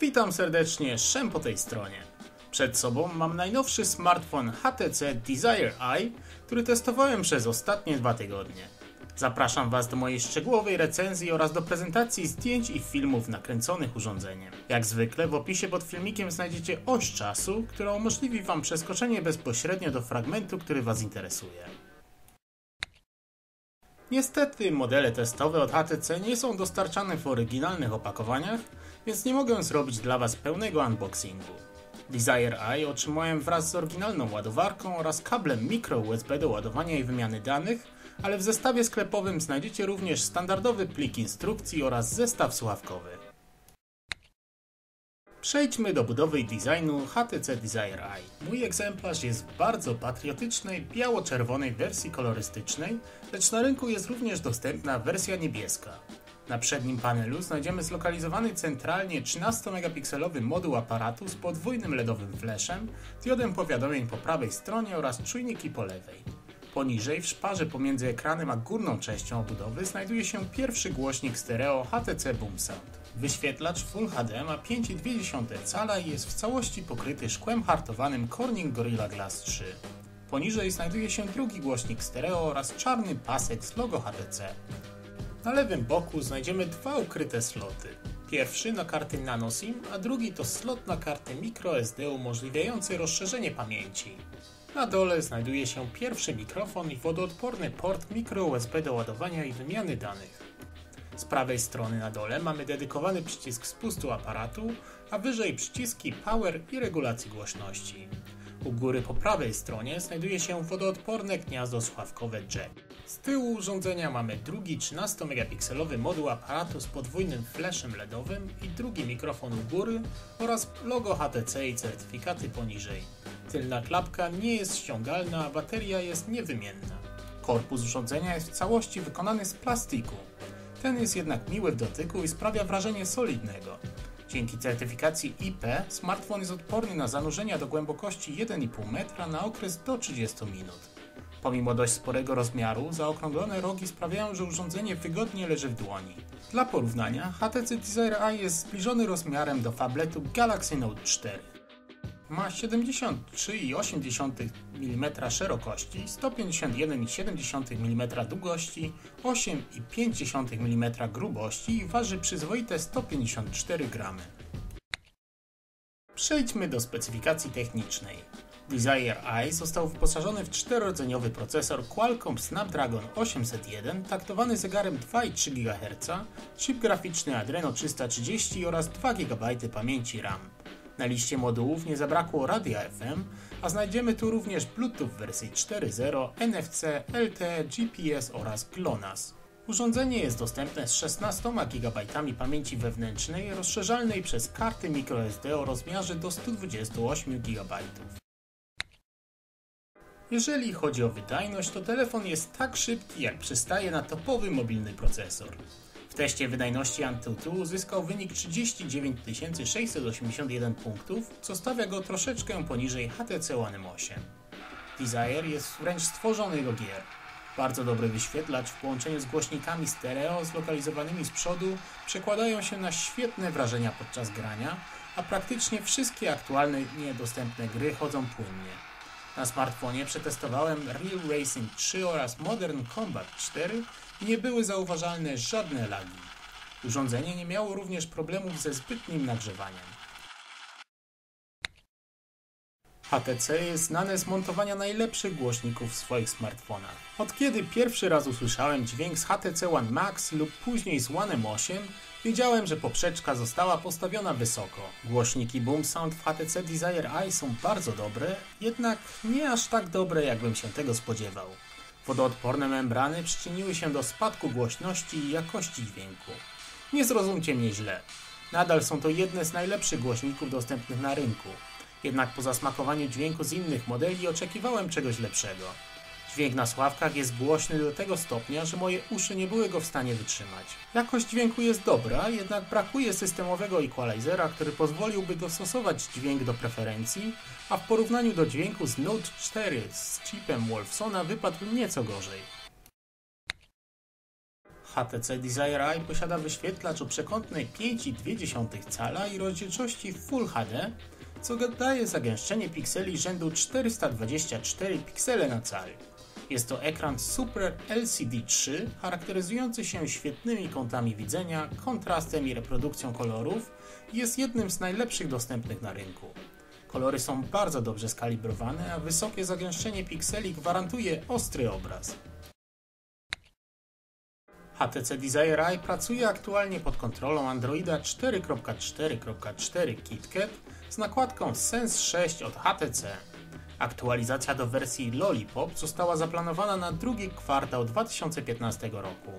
Witam serdecznie, Szem po tej stronie. Przed sobą mam najnowszy smartfon HTC Desire Eye, który testowałem przez ostatnie dwa tygodnie. Zapraszam Was do mojej szczegółowej recenzji oraz do prezentacji zdjęć i filmów nakręconych urządzeniem. Jak zwykle w opisie pod filmikiem znajdziecie oś czasu, która umożliwi Wam przeskoczenie bezpośrednio do fragmentu, który Was interesuje. Niestety modele testowe od HTC nie są dostarczane w oryginalnych opakowaniach, więc nie mogę zrobić dla Was pełnego unboxingu. Desire Eye otrzymałem wraz z oryginalną ładowarką oraz kablem micro USB do ładowania i wymiany danych, ale w zestawie sklepowym znajdziecie również standardowy plik instrukcji oraz zestaw słuchawkowy. Przejdźmy do budowy i designu HTC Desire Eye. Mój egzemplarz jest w bardzo patriotycznej, biało-czerwonej wersji kolorystycznej, lecz na rynku jest również dostępna wersja niebieska. Na przednim panelu znajdziemy zlokalizowany centralnie 13-megapikselowy moduł aparatu z podwójnym LEDowym flashem, diodem powiadomień po prawej stronie oraz czujniki po lewej. Poniżej, w szparze pomiędzy ekranem a górną częścią obudowy, znajduje się pierwszy głośnik stereo HTC Boom Sound. Wyświetlacz Full HD ma 5,2 cala i jest w całości pokryty szkłem hartowanym Corning Gorilla Glass 3. Poniżej znajduje się drugi głośnik stereo oraz czarny pasek z logo HTC. Na lewym boku znajdziemy dwa ukryte sloty. Pierwszy na karty NanoSIM, a drugi to slot na kartę microSD umożliwiający rozszerzenie pamięci. Na dole znajduje się pierwszy mikrofon i wodoodporny port microUSB do ładowania i wymiany danych. Z prawej strony na dole mamy dedykowany przycisk spustu aparatu, a wyżej przyciski Power i regulacji głośności. U góry po prawej stronie znajduje się wodoodporne gniazdo słuchawkowe jack. Z tyłu urządzenia mamy drugi 13-megapikselowy moduł aparatu z podwójnym flashem LEDowym i drugi mikrofon u góry oraz logo HTC i certyfikaty poniżej. Tylna klapka nie jest ściągalna, a bateria jest niewymienna. Korpus urządzenia jest w całości wykonany z plastiku. Ten jest jednak miły w dotyku i sprawia wrażenie solidnego. Dzięki certyfikacji IP smartfon jest odporny na zanurzenia do głębokości 1,5 metra na okres do 30 minut. Pomimo dość sporego rozmiaru, zaokrąglone rogi sprawiają, że urządzenie wygodnie leży w dłoni. Dla porównania, HTC Desire Eye jest zbliżony rozmiarem do tabletu Galaxy Note 4. Ma 73,8 mm szerokości, 151,7 mm długości, 8,5 mm grubości i waży przyzwoite 154 g. Przejdźmy do specyfikacji technicznej. Desire Eye został wyposażony w czterodzeniowy procesor Qualcomm Snapdragon 801 taktowany zegarem 2,3 GHz, chip graficzny Adreno 330 oraz 2 GB pamięci RAM. Na liście modułów nie zabrakło radia FM, a znajdziemy tu również Bluetooth wersji 4.0, NFC, LTE, GPS oraz GLONASS. Urządzenie jest dostępne z 16 GB pamięci wewnętrznej rozszerzalnej przez karty microSD o rozmiarze do 128 GB. Jeżeli chodzi o wydajność, to telefon jest tak szybki jak przystaje na topowy mobilny procesor. W teście wydajności Antutu uzyskał wynik 39 681 punktów, co stawia go troszeczkę poniżej HTC One M8. Desire jest wręcz stworzony do gier. Bardzo dobry wyświetlacz w połączeniu z głośnikami stereo zlokalizowanymi z przodu przekładają się na świetne wrażenia podczas grania, a praktycznie wszystkie aktualnie dostępne gry chodzą płynnie. Na smartfonie przetestowałem Real Racing 3 oraz Modern Combat 4 i nie były zauważalne żadne lagi. Urządzenie nie miało również problemów ze zbytnim nagrzewaniem. HTC jest znane z montowania najlepszych głośników w swoich smartfonach. Od kiedy pierwszy raz usłyszałem dźwięk z HTC One Max lub później z One M8, wiedziałem, że poprzeczka została postawiona wysoko. Głośniki Boom Sound w HTC Desire Eye są bardzo dobre, jednak nie aż tak dobre, jakbym się tego spodziewał. Wodoodporne membrany przyczyniły się do spadku głośności i jakości dźwięku. Nie zrozumcie mnie źle. Nadal są to jedne z najlepszych głośników dostępnych na rynku. Jednak po zasmakowaniu dźwięku z innych modeli oczekiwałem czegoś lepszego. Dźwięk na sławkach jest głośny do tego stopnia, że moje uszy nie były go w stanie wytrzymać. Jakość dźwięku jest dobra, jednak brakuje systemowego equalizera, który pozwoliłby dostosować dźwięk do preferencji, a w porównaniu do dźwięku z Note 4 z chipem Wolfsona wypadł nieco gorzej. HTC Desire Eye posiada wyświetlacz o przekątnej 5,2 cala i rozdzielczości Full HD, co daje zagęszczenie pikseli rzędu 424 piksele na cal. Jest to ekran Super LCD 3, charakteryzujący się świetnymi kątami widzenia, kontrastem i reprodukcją kolorów i jest jednym z najlepszych dostępnych na rynku. Kolory są bardzo dobrze skalibrowane, a wysokie zagęszczenie pikseli gwarantuje ostry obraz. HTC Desire Eye pracuje aktualnie pod kontrolą Androida 4.4.4 KitKat z nakładką Sense 6 od HTC. Aktualizacja do wersji Lollipop została zaplanowana na drugi kwartał 2015 roku.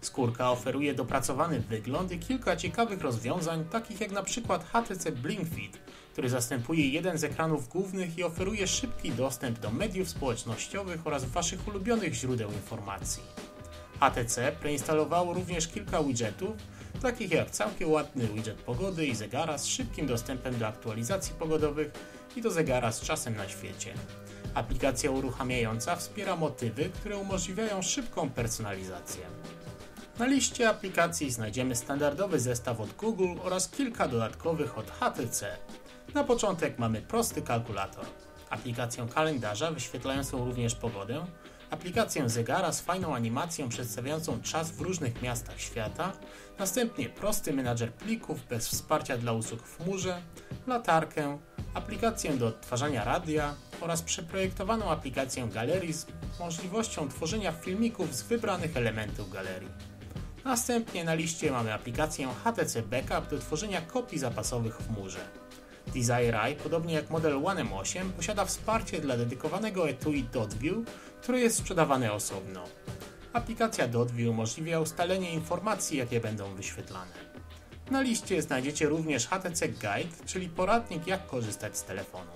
Skórka oferuje dopracowany wygląd i kilka ciekawych rozwiązań, takich jak na przykład HTC BlinkFit, który zastępuje jeden z ekranów głównych i oferuje szybki dostęp do mediów społecznościowych oraz Waszych ulubionych źródeł informacji. HTC preinstalowało również kilka widgetów, takich jak całkiem ładny widget pogody i zegara z szybkim dostępem do aktualizacji pogodowych i do zegara z czasem na świecie. Aplikacja uruchamiająca wspiera motywy, które umożliwiają szybką personalizację. Na liście aplikacji znajdziemy standardowy zestaw od Google oraz kilka dodatkowych od HTC. Na początek mamy prosty kalkulator, aplikację kalendarza wyświetlającą również pogodę, aplikację zegara z fajną animacją przedstawiającą czas w różnych miastach świata, następnie prosty menadżer plików bez wsparcia dla usług w chmurze, latarkę, aplikację do odtwarzania radia oraz przeprojektowaną aplikację galerii z możliwością tworzenia filmików z wybranych elementów galerii. Następnie na liście mamy aplikację HTC Backup do tworzenia kopii zapasowych w chmurze. Desire podobnie jak model One M8, posiada wsparcie dla dedykowanego etui DotView, które jest sprzedawane osobno. Aplikacja DotView umożliwia ustalenie informacji, jakie będą wyświetlane. Na liście znajdziecie również HTC Guide, czyli poradnik jak korzystać z telefonu.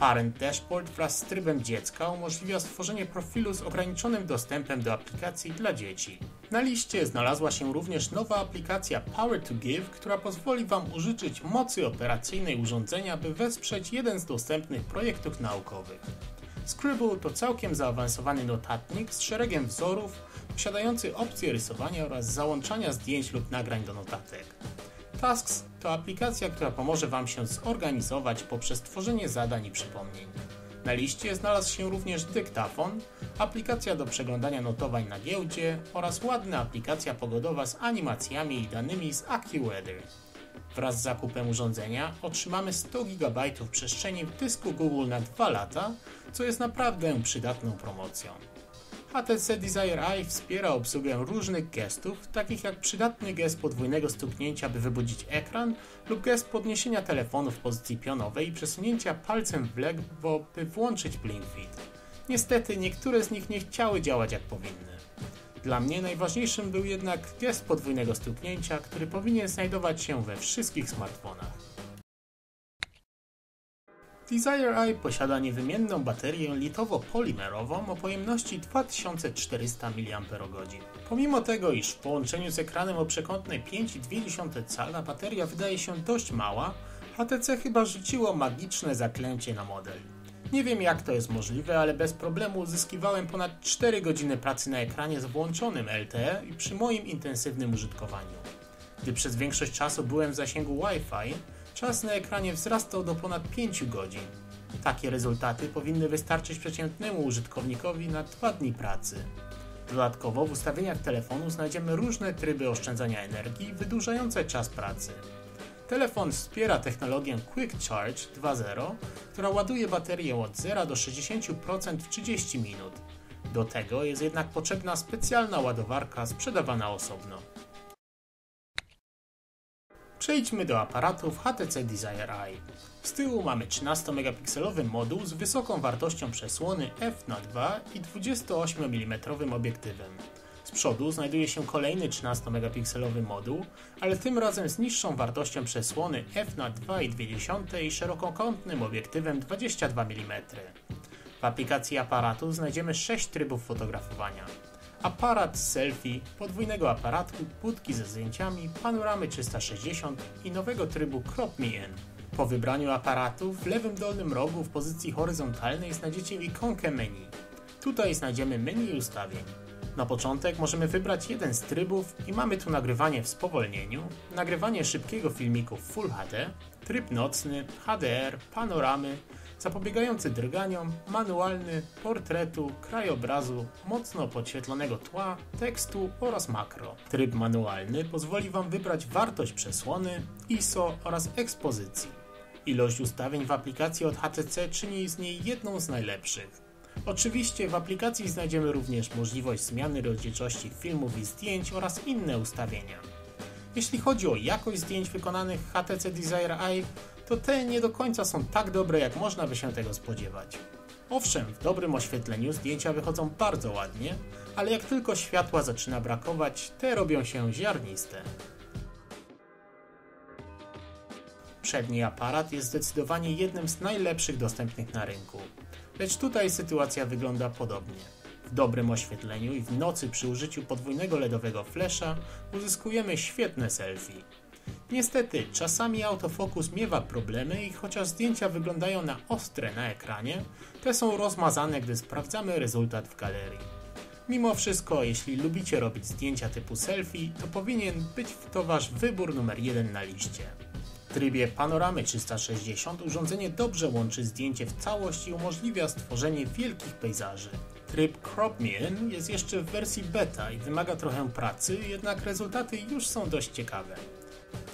Parent Dashboard wraz z trybem dziecka umożliwia stworzenie profilu z ograniczonym dostępem do aplikacji dla dzieci. Na liście znalazła się również nowa aplikacja Power to Give, która pozwoli Wam użyczyć mocy operacyjnej urządzenia, by wesprzeć jeden z dostępnych projektów naukowych. Scribble to całkiem zaawansowany notatnik z szeregiem wzorów, posiadający opcję rysowania oraz załączania zdjęć lub nagrań do notatek. Tasks to aplikacja, która pomoże Wam się zorganizować poprzez tworzenie zadań i przypomnień. Na liście znalazł się również dyktafon, aplikacja do przeglądania notowań na giełdzie oraz ładna aplikacja pogodowa z animacjami i danymi z AccuWeather. Wraz z zakupem urządzenia otrzymamy 100 GB przestrzeni w dysku Google na 2 lata, co jest naprawdę przydatną promocją. HTC Desire Eye wspiera obsługę różnych gestów, takich jak przydatny gest podwójnego stuknięcia, by wybudzić ekran, lub gest podniesienia telefonu w pozycji pionowej i przesunięcia palcem w lewo, by włączyć Blink Feed. Niestety niektóre z nich nie chciały działać jak powinny. Dla mnie najważniejszym był jednak gest podwójnego stuknięcia, który powinien znajdować się we wszystkich smartfonach. Desire Eye posiada niewymienną baterię litowo-polimerową o pojemności 2400 mAh. Pomimo tego, iż w połączeniu z ekranem o przekątnej 5,2 cala bateria wydaje się dość mała, HTC chyba rzuciło magiczne zaklęcie na model. Nie wiem jak to jest możliwe, ale bez problemu uzyskiwałem ponad 4 godziny pracy na ekranie z włączonym LTE i przy moim intensywnym użytkowaniu. Gdy przez większość czasu byłem w zasięgu Wi-Fi, czas na ekranie wzrastał do ponad 5 godzin. Takie rezultaty powinny wystarczyć przeciętnemu użytkownikowi na 2 dni pracy. Dodatkowo w ustawieniach telefonu znajdziemy różne tryby oszczędzania energii wydłużające czas pracy. Telefon wspiera technologię Quick Charge 2.0, która ładuje baterię od 0 do 60% w 30 minut. Do tego jest jednak potrzebna specjalna ładowarka sprzedawana osobno. Przejdźmy do aparatów HTC Desire Eye. Z tyłu mamy 13-megapikselowy moduł z wysoką wartością przesłony f2 i 28 mm obiektywem. Z przodu znajduje się kolejny 13-megapikselowy moduł, ale tym razem z niższą wartością przesłony f2,2 i szerokokątnym obiektywem 22 mm. W aplikacji aparatu znajdziemy 6 trybów fotografowania. Aparat selfie, podwójnego aparatu, budki ze zdjęciami, panoramy 360 i nowego trybu Crop Me In. Po wybraniu aparatu w lewym dolnym rogu w pozycji horyzontalnej znajdziecie ikonkę menu. Tutaj znajdziemy menu ustawień. Na początek możemy wybrać jeden z trybów i mamy tu nagrywanie w spowolnieniu, nagrywanie szybkiego filmiku w Full HD, tryb nocny, HDR, panoramy, zapobiegający drganiom, manualny, portretu, krajobrazu, mocno podświetlonego tła, tekstu oraz makro. Tryb manualny pozwoli Wam wybrać wartość przesłony, ISO oraz ekspozycji. Ilość ustawień w aplikacji od HTC czyni z niej jedną z najlepszych. Oczywiście w aplikacji znajdziemy również możliwość zmiany rozdzielczości filmów i zdjęć oraz inne ustawienia. Jeśli chodzi o jakość zdjęć wykonanych HTC Desire Eye, to te nie do końca są tak dobre jak można by się tego spodziewać. Owszem, w dobrym oświetleniu zdjęcia wychodzą bardzo ładnie, ale jak tylko światła zaczyna brakować, te robią się ziarniste. Przedni aparat jest zdecydowanie jednym z najlepszych dostępnych na rynku, lecz tutaj sytuacja wygląda podobnie. W dobrym oświetleniu i w nocy przy użyciu podwójnego LEDowego flesza uzyskujemy świetne selfie. Niestety, czasami autofokus miewa problemy i chociaż zdjęcia wyglądają na ostre na ekranie, te są rozmazane, gdy sprawdzamy rezultat w galerii. Mimo wszystko, jeśli lubicie robić zdjęcia typu selfie, to powinien być to Wasz wybór numer jeden na liście. W trybie panoramy 360 urządzenie dobrze łączy zdjęcie w całość i umożliwia stworzenie wielkich pejzaży. Tryb Crop In jest jeszcze w wersji beta i wymaga trochę pracy, jednak rezultaty już są dość ciekawe.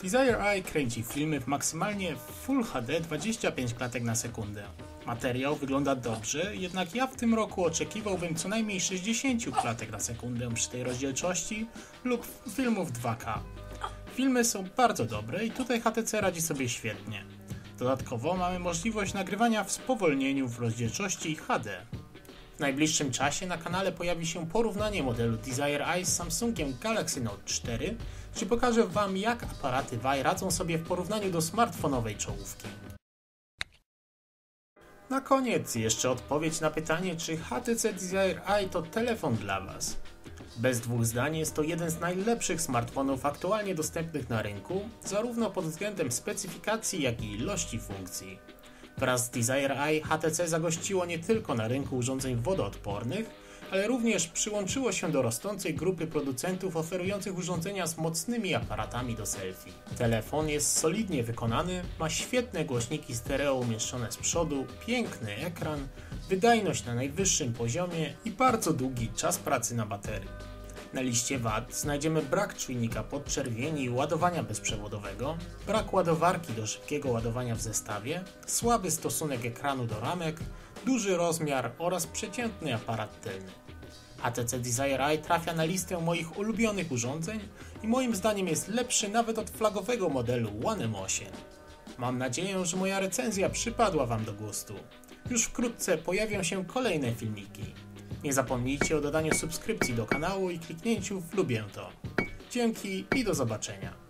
Desire Eye kręci filmy w maksymalnie Full HD 25 klatek na sekundę. Materiał wygląda dobrze, jednak ja w tym roku oczekiwałbym co najmniej 60 klatek na sekundę przy tej rozdzielczości lub filmów 2K. Filmy są bardzo dobre i tutaj HTC radzi sobie świetnie. Dodatkowo mamy możliwość nagrywania w spowolnieniu w rozdzielczości HD. W najbliższym czasie na kanale pojawi się porównanie modelu Desire Eye z Samsungiem Galaxy Note 4, gdzie pokażę Wam jak aparaty Wi radzą sobie w porównaniu do smartfonowej czołówki. Na koniec jeszcze odpowiedź na pytanie, czy HTC Desire Eye to telefon dla Was. Bez dwóch zdań jest to jeden z najlepszych smartfonów aktualnie dostępnych na rynku, zarówno pod względem specyfikacji, jak i ilości funkcji. Wraz z Desire Eye HTC zagościło nie tylko na rynku urządzeń wodoodpornych, ale również przyłączyło się do rosnącej grupy producentów oferujących urządzenia z mocnymi aparatami do selfie. Telefon jest solidnie wykonany, ma świetne głośniki stereo umieszczone z przodu, piękny ekran, wydajność na najwyższym poziomie i bardzo długi czas pracy na baterii. Na liście wad znajdziemy brak czujnika podczerwieni i ładowania bezprzewodowego, brak ładowarki do szybkiego ładowania w zestawie, słaby stosunek ekranu do ramek, duży rozmiar oraz przeciętny aparat tylny. HTC Desire Eye trafia na listę moich ulubionych urządzeń i moim zdaniem jest lepszy nawet od flagowego modelu One M8. Mam nadzieję, że moja recenzja przypadła Wam do gustu. Już wkrótce pojawią się kolejne filmiki. Nie zapomnijcie o dodaniu subskrypcji do kanału i kliknięciu w lubię to. Dzięki i do zobaczenia.